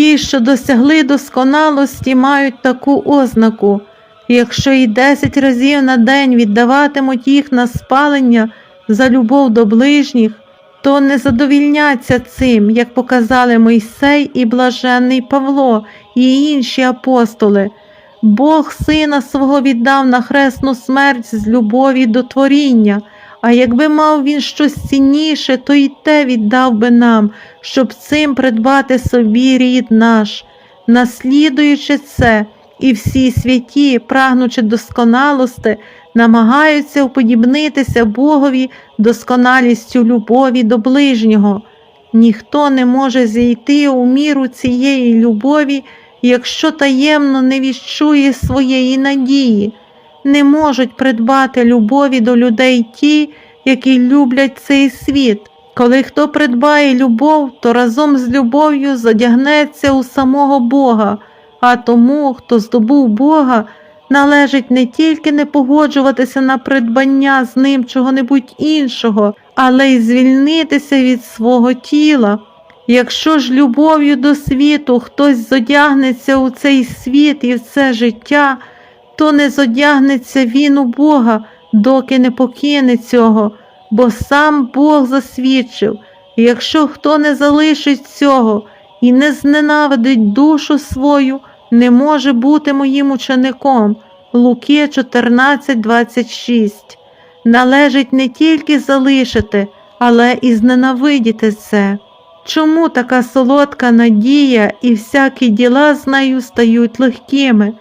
Ті, що досягли досконалості, мають таку ознаку. Якщо і десять разів на день віддаватимуть їх на спалення за любов до ближніх, то не задовільняться цим, як показали Мойсей і блаженний Павло і інші апостоли. Бог сина свого віддав на хресну смерть з любові до творіння, а якби мав він щось цінніше, то й те віддав би нам, щоб цим придбати собі рід наш. Наслідуючи це, і всі святі, прагнучи досконалости, намагаються уподібнитися Богові досконалістю любові до ближнього. Ніхто не може зійти у міру цієї любові, якщо таємно не відчує своєї надії, не можуть придбати любові до людей ті, які люблять цей світ. Коли хто придбає любов, то разом з любов'ю задягнеться у самого Бога, а тому, хто здобув Бога, належить не тільки не погоджуватися на придбання з ним чого-небудь іншого, але й звільнитися від свого тіла. Якщо ж любов'ю до світу хтось зодягнеться у цей світ і в це життя, то не зодягнеться він у Бога, доки не покине цього, бо сам Бог засвідчив, якщо хто не залишить цього і не зненавидить душу свою, не може бути моїм учеником. Луки 14:26. Належить не тільки залишити, але і зненавидіти це. Чому така солодка надія і всякі діла з нею стають легкими?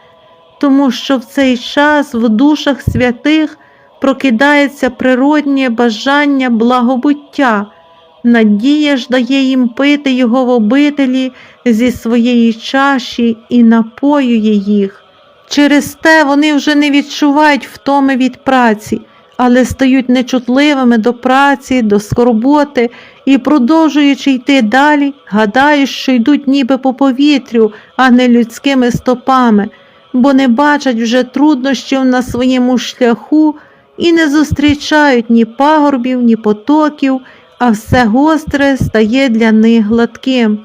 Тому що в цей час в душах святих прокидається природнє бажання благобуття, надія ж дає їм пити його в обителі зі своєї чаші і напоює їх. Через те вони вже не відчувають втоми від праці, але стають нечутливими до праці, до скорботи і, продовжуючи йти далі, гадають, що йдуть ніби по повітрю, а не людськими стопами, бо не бачать вже труднощів на своєму шляху і не зустрічають ні пагорбів, ні потоків, а все гостре стає для них гладким.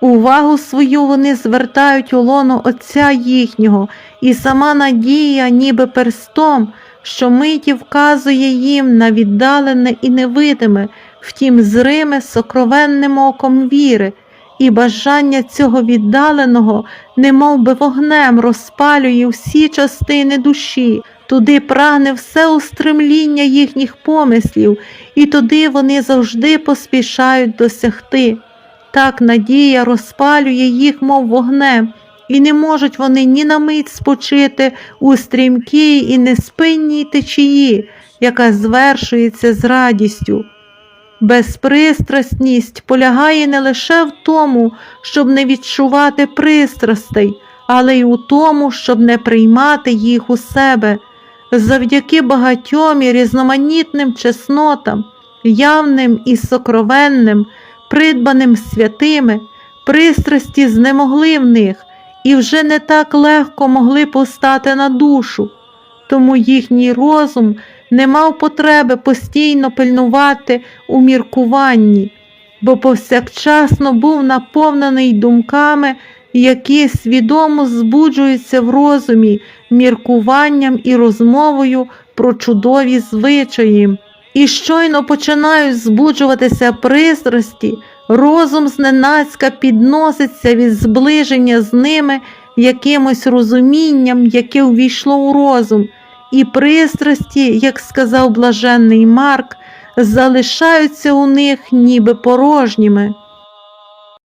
Увагу свою вони звертають у лоно Отця їхнього, і сама надія, ніби перстом, що миті вказує їм на віддалене і невидиме, втім зриме сокровенним оком віри, і бажання цього віддаленого, немов би вогнем розпалює всі частини душі, туди прагне все устремління їхніх помислів, і туди вони завжди поспішають досягти. Так надія розпалює їх, мов вогнем, і не можуть вони ні на мить спочити у стрімкій і неспинній течії, яка звершується з радістю. Безпристрасність полягає не лише в тому, щоб не відчувати пристрастей, але й у тому, щоб не приймати їх у себе. Завдяки багатьом і різноманітним чеснотам, явним і сокровенним, придбаним святими, пристрасті знемогли в них і вже не так легко могли постати на душу, тому їхній розум не мав потреби постійно пильнувати у міркуванні, бо повсякчасно був наповнений думками, які свідомо збуджуються в розумі, міркуванням і розмовою про чудові звичаї. І щойно починають збуджуватися пристрасті, розум зненацька підноситься від зближення з ними якимось розумінням, яке увійшло у розум, і пристрасті, як сказав блаженний Марк, залишаються у них ніби порожніми.